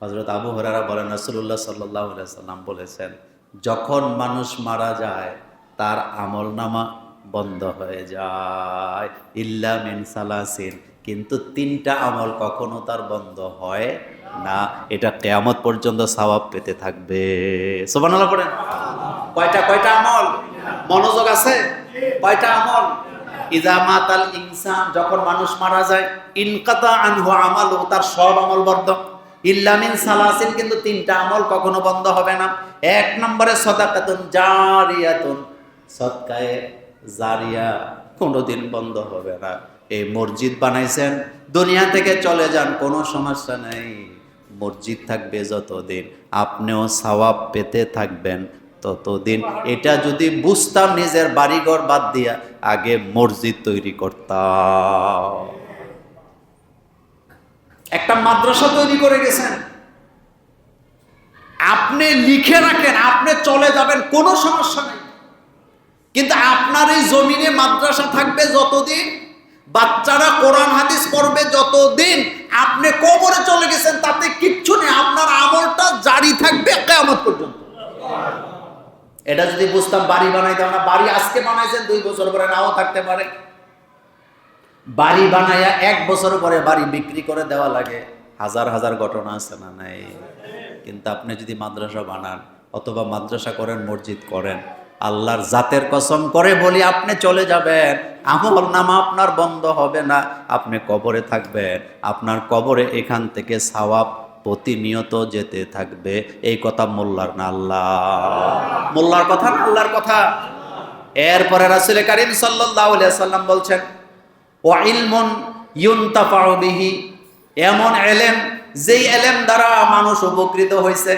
হজরত আবু হরারা বলেন রসুল্লাহ সাল্লাহ সাল্লাম বলেছেন, যখন মানুষ মারা যায়, তার আমল নামা বন্ধ হয়ে যায়। ইল্লা মিন সালাসিন। কিন্তু তিনটা আমল কখনো তার বন্ধ হয় না। এটা কেয়ামত পর্যন্ত সওয়াব পেতে থাকবে। সোবানাল্লাহ পড়েন। কয়টা কয়টা আমল? মনোযোগ আছে? কয়টা আমল? ইজা মাতাল ইনসান, যখন মানুষ মারা যায়, ইনকাতা আনহু আমালু তার সব আমল বন্ধ। ইল্লামিন সালাসিন, কিন্তু তিনটা আমল কখনো বন্ধ হবে না। এক নম্বরে সদাকাতুন জারিয়াতুন সৎকায়ে জারিয়া কোনোদিন বন্ধ হবে না। এই মসজিদ বানাইছেন, দুনিয়া থেকে চলে যান, কোনো সমস্যা নেই। মসজিদ থাকবে যতদিন, আপনিও সওয়াব পেতে থাকবেন ততদিন। এটা যদি বুঝতাম নিজের বাড়িঘর বাদ দিয়া, আগে মসজিদ তৈরি করতাম। একটা মাদ্রাসা তৈরি করে গেছেন। আপনি লিখে রাখেন, আপনি চলে যাবেন, কোনো সমস্যা নেই। কিন্তু আপনার এই জমিনে মাদ্রাসা থাকবে যতদিন, বাচ্চারা কোরআন, হাদিস পড়বে যতদিন, আপনি কবরে চলে গেছেন, তাতে কিচ্ছু নেই। আপনার আমলটা জারি থাকবে কেমন পর্যন্ত। এটা যদি বুঝতাম, বাড়ি বানাইতাম না। বাড়ি আজকে বানাইছেন, দুই বছর পরে নাও থাকতে পারে। বাড়ি বানাইয়া এক বছর পরে বাড়ি বিক্রি করে দেওয়া লাগে। হাজার হাজার ঘটনা আছে না নাই? কিন্তু আপনি যদি মাদ্রাসা বানান অথবা মাদ্রাসা করেন, মসজিদ করেন, আল্লাহর জাতের কসম করে বলি আপনি চলে যাবেন। আমল নামা আপনার বন্ধ হবে না। আপনি কবরে থাকবেন। আপনার কবরে এখান থেকে সাওয়াব প্রতিনিয়ত যেতে থাকবে। এই কথা মোল্লার না আল্লাহ। মোল্লার কথা না আল্লাহর কথা? এরপরে রাসুল করিম সাল্লাহ সাল্লাম বলছেন ও ইলমন ইউনতাফাউ বিহি। এমন এলেম, যেই এলেম দ্বারা মানুষ উপকৃত হয়েছে।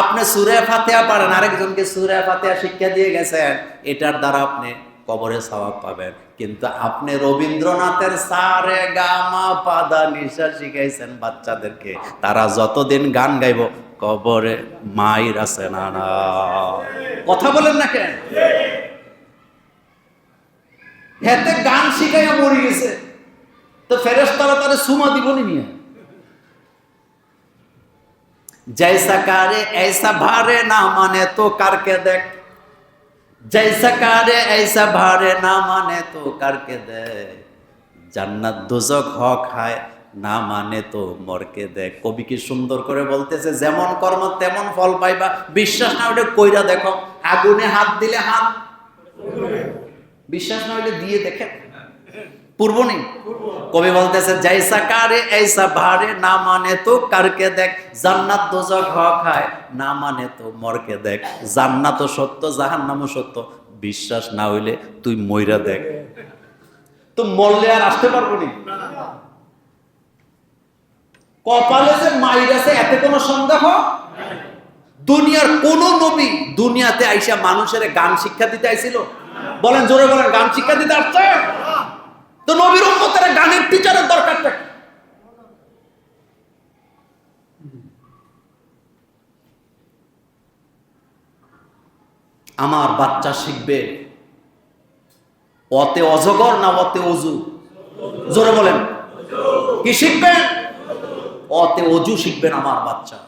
আপনি সুরে ফাতেহা পারেন আরেকজনকে সুরে ফাতেহা শিক্ষা দিয়ে গেছেন, এটার দ্বারা আপনি কবরে সওয়াব পাবেন। কিন্তু আপনি রবীন্দ্রনাথের সারে গামা পাদা নিশা শিখাইছেন বাচ্চাদেরকে, তারা যতদিন গান গাইব, কবরে মাইর আছে না। কথা বলেন না কেন? হেতে গান শিখাইয়া মরে গেছে তো ফেরেস তারা তারা সুমা দিবনি নিয়ে जैसा कारे ऐसा भारे ना माने तो करके देख जैसा कारे ऐसा भारे ना माने तो करके देख জান্নাত দুজক হক খায় না মানে তো মরকে দেখ কবি কি সুন্দর করে বলতেছে যেমন কর্ম তেমন ফল পাইবা বিশ্বাস না হলে কইরা দেখো আগুনে হাত দিলে হাত বিশ্বাস না হলে দিয়ে দেখেন। পূর্ব নেই। কবি বলতেছে জৈসা কারে ऐसा ভারে, না মানে তো কারকে দেখ। জান্নাত দোজক হ খায়, না মানে তো মরকে দেখ। জান্নাত সত্য, জাহান্নামও সত্য। বিশ্বাস না হইলে তুই মইরা দেখ। তো মরলে আর আসতে পারব নি? কপালে যে মাইর আছে, এতে কোনো সন্দেহ? দুনিয়ার কোন নবী দুনিয়াতে আইসা মানুষের গান শিক্ষা দিতে আইছিল? বলেন, জোরে বলেন, গান শিক্ষা দিতে আসছে? তো নবীর উম্মতের গানের টিচারের দরকারটা কি? আমার বাচ্চা শিখবে অতে অজগর না অতে অজু? জোরে বলেন। কি শিখবেন অতে অজু শিখবেন আমার বাচ্চা।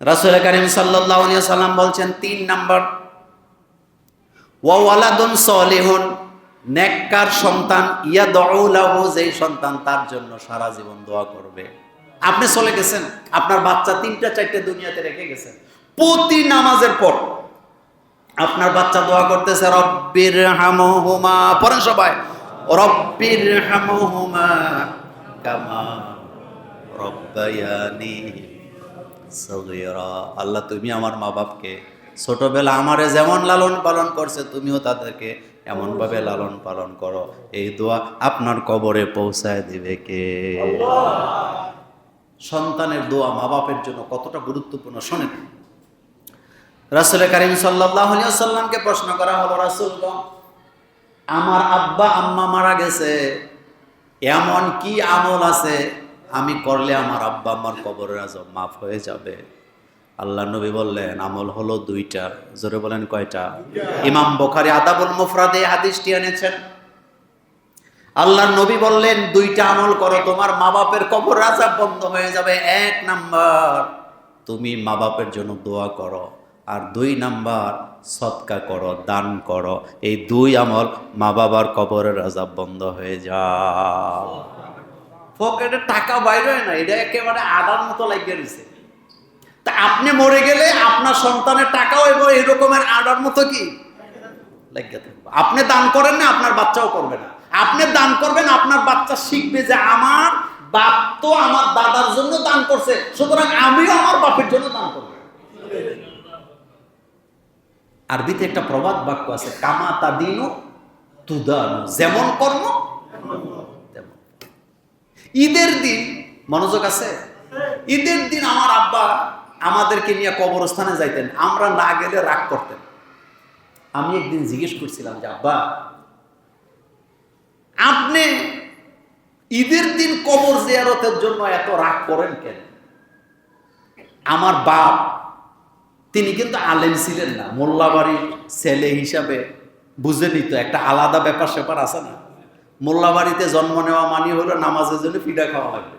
রাসুল করিম সাল্লাম বলছেন, তিন নাম্বার ওয়ালাদুন নেককার সন্তান ইয়া দউলাহু যেই সন্তান তার জন্য সারা জীবন দোয়া করবে। আপনি চলে গেছেন, আপনার বাচ্চা তিনটা চারটে দুনিয়াতে রেখে গেছেন প্রতি নামাজের পর আপনার বাচ্চা দোয়া করতেছে, রব্বির হামহুমা পড়েন সবাই, রব্বির হামহুমা কামা রব্বায়ানি সগীরা, আল্লাহ তুমি আমার মা বাপকে ছোটবেলা আমারে যেমন লালন পালন করছে, তুমিও তাদেরকে এমনভাবে লালন পালন করো। এই দোয়া আপনার কবরে পৌঁছায় দিবে কে? সন্তানের দোয়া মা বাপের জন্য কতটা গুরুত্বপূর্ণ শোনেন। রাসুল করিম সাল্লাহ সাল্লামকে প্রশ্ন করা হলো রাসুল আমার আব্বা আম্মা মারা গেছে, এমন কি আমল আছে আমি করলে আমার আব্বা আমার কবরের আজব মাফ হয়ে যাবে। আল্লাহ নবী বললেন, আমল হলো দুইটা। জোরে বলেন কয়টা? ইমাম বোখারি আদাবুল মুফরাদে হাদিসটি এনেছেন। আল্লাহর নবী বললেন, দুইটা আমল করো, তোমার মা বাপের কবর রাজা বন্ধ হয়ে যাবে। এক নাম্বার, তুমি মা বাপের জন্য দোয়া করো। আর দুই নাম্বার সৎকা করো, দান করো। এই দুই আমল মা বাবার কবরের রাজা বন্ধ হয়ে যাও পকেটে টাকা বাইরে হয় না, এটা একেবারে আদার মতো লাগিয়ে রয়েছে তা আপনি মরে গেলে আপনার সন্তানের টাকাও এবং এরকমের আডার মতো কি? লাগিয়ে থাকবে আপনি দান করেন না, আপনার বাচ্চাও করবে না। আপনি দান করবেন, আপনার বাচ্চা শিখবে যে আমার বাপ তো আমার দাদার জন্য দান করছে, সুতরাং আমিও আমার বাপের জন্য দান করব। আরবিতে একটা প্রবাদ বাক্য আছে কামা তাদিনু তুদানু। যেমন কর্ম ঈদের দিন, মনোযোগ আছে? ঈদের দিন আমার আব্বা আমাদেরকে নিয়ে কবরস্থানে যাইতেন, আমরা না গেলে রাগ করতেন। আমি একদিন জিজ্ঞেস করছিলাম যে, আব্বা, আপনি ঈদের দিন কবর জিয়ারতের জন্য এত রাগ করেন কেন? আমার বাপ, তিনি কিন্তু আলেম ছিলেন না, মোল্লাবাড়ির ছেলে হিসাবে বুঝে নিত, একটা আলাদা ব্যাপার স্যাপার আছে না? মোল্লাবাড়িতে জন্ম নেওয়া মানি হলো নামাজের জন্য ফিডা খাওয়া লাগবে।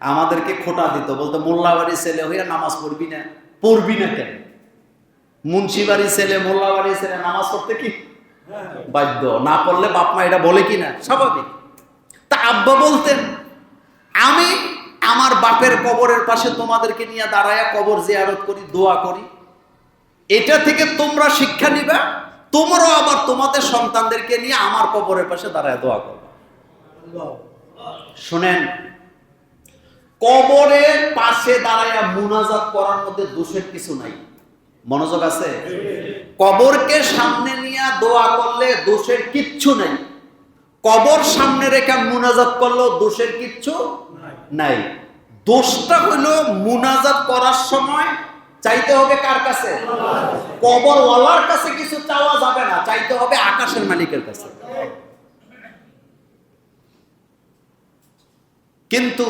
আমাদেরকে খোটা দিত, বলতো, মোল্লাবাড়ির ছেলে হইয়া নামাজ পড়বি না। পড়বি না কেন? মুন্সিবাড়ির ছেলে, মোল্লাবাড়ির ছেলে, নামাজ পড়তে কি? বাধ্য, না পড়লে বাপ মা এটা বলে কি না স্বাভাবিক। তা আব্বা বলতেন, আমি আমার বাপের কবরের পাশে তোমাদেরকে নিয়ে দাঁড়ায়া কবর জিয়ারত করি, দোয়া করি। এটা থেকে তোমরা শিক্ষা নিবা তোমরাও আবার তোমাদের সন্তানদেরকে নিয়ে আমার কবরের পাশে দাঁড়ায় দোয়া করবা শুনেন কবরের পাশে দাঁড়ায়া মুনাজাত করার মধ্যে দোষের কিছু নাই। মনোযোগ আছে? কবরকে সামনে নিয়ে দোয়া করলে দোষের কিচ্ছু নাই। কবর সামনে রেখে মুনাজাত করলেও দোষের কিচ্ছু নাই। দোষটা হলো মুনাজাত করার সময় চাইতে হবে কার কাছে? কবরওয়ালার কাছে কিছু চাওয়া যাবে না, চাইতে হবে আকাশের মালিকের কাছে। কিন্তু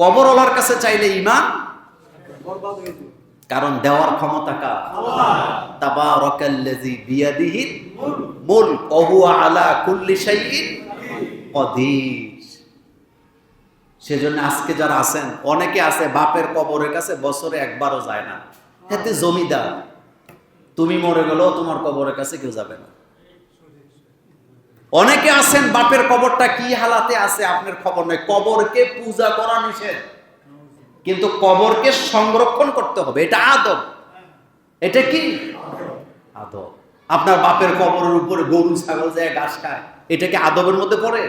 কবরওয়ালার কাছে চাইলে ইমান কারণ দেওয়ার ক্ষমতা কার? তাবারাকাল্লাযী বিয়াদিহি মুলক ওয়া হুয়া আলা কুল্লি শাইইন কদির। সেজন্য আজকে যারা আছেন, অনেকে আছে বাপের কবরের কাছে বছরে একবারও যায় না। এতে জমিদার। তুমি মরে গেলেও তোমার কবরের কাছে কেউ যাবে না। অনেকে আছেন বাপের কবরটা কি হালাতে আছে আপনার খবর নয় কবরকে পূজা করা নিষেধ। কিন্তু কবরকে সংরক্ষণ করতে হবে। এটা আদব। এটা কি? আদব। আপনার বাপের কবরের উপরে গরু, ছাগল যায়, ঘাস খায়। এটা কি আদবের মধ্যে পড়ে?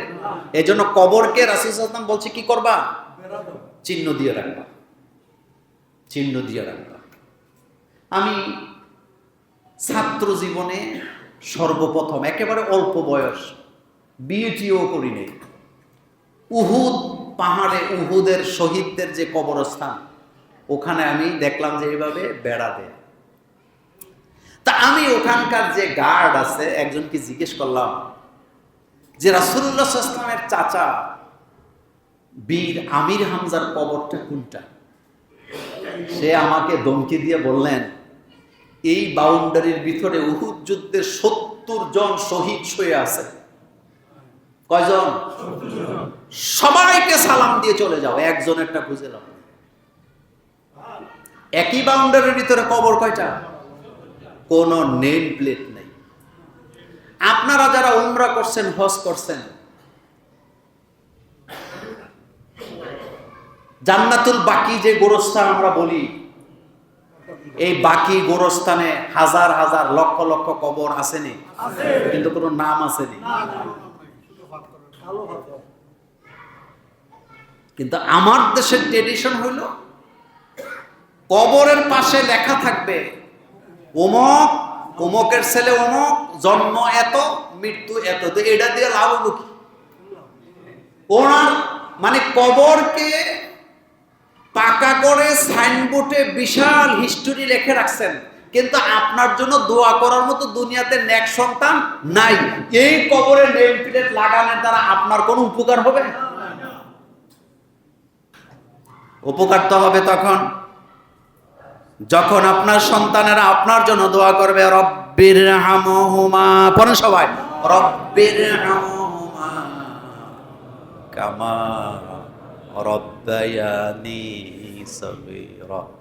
এই জন্য কবরকে রাসুলাম বলছে, কি করবা? চিহ্ন দিয়ে রাখবা। চিহ্ন দিয়ে রাখবা। আমি ছাত্র জীবনে সর্বপ্রথম, একেবারে অল্প বয়স বিয়েটিও করি নেই। উহুদ, পাহাড়ে উহুদের শহীদদের যে কবরস্থান, ওখানে আমি দেখলাম যে এইভাবে বেড়া দেয়। তা আমি ওখানকার যে গার্ড আছে, একজনকে জিজ্ঞেস করলাম যে রাসুল্লাহ ইসলামের চাচা বীর আমির হামজার কবরটা কোনটা? সে আমাকে ধমকি দিয়ে বললেন, এই বাউন্ডারির ভিতরে উহুদ যুদ্ধের সত্তর জন শহীদ শুয়ে আছে। কয়জন? সবাইকে সালাম দিয়ে চলে যাও, একজনেরটা খুঁজে নাও। একই বাউন্ডারির ভিতরে কবর কয়টা? কোনো নেম প্লেট আপনারা যারা উমরা করছেন, হজ করছেন, জান্নাতুল বাকি যে গোরস্থান আমরা বলি, এই বাকি গোরস্থানে হাজার হাজার লক্ষ লক্ষ কবর আসেনি, কিন্তু কোনো নাম আসেনি। কিন্তু আমার দেশের ট্রেডিশন হইল, কবরের পাশে লেখা থাকবে অমক অমকের ছেলে অমুক, জন্ম এত, মৃত্যু এত। তো এটা দিয়ে লাভ হলো কি? ওনার মানে কবরকে পাকা করে সাইনবোর্ডে বিশাল হিস্টোরি লিখে রাখছেন। কিন্তু আপনার জন্য দোয়া করার মতো দুনিয়াতে নেক সন্তান নাই। এই কবরে নেম প্লেট লাগানোর দ্বারা আপনার কোনো উপকার হবে? উপকার তো হবে তখন। যখন আপনার সন্তানেরা আপনার জন্য দোয়া করবে, রব্বির হামহুমা, পড়েন সবাই, রব্বির হামহুমা, কামা রব্বায়ানি সগীরা।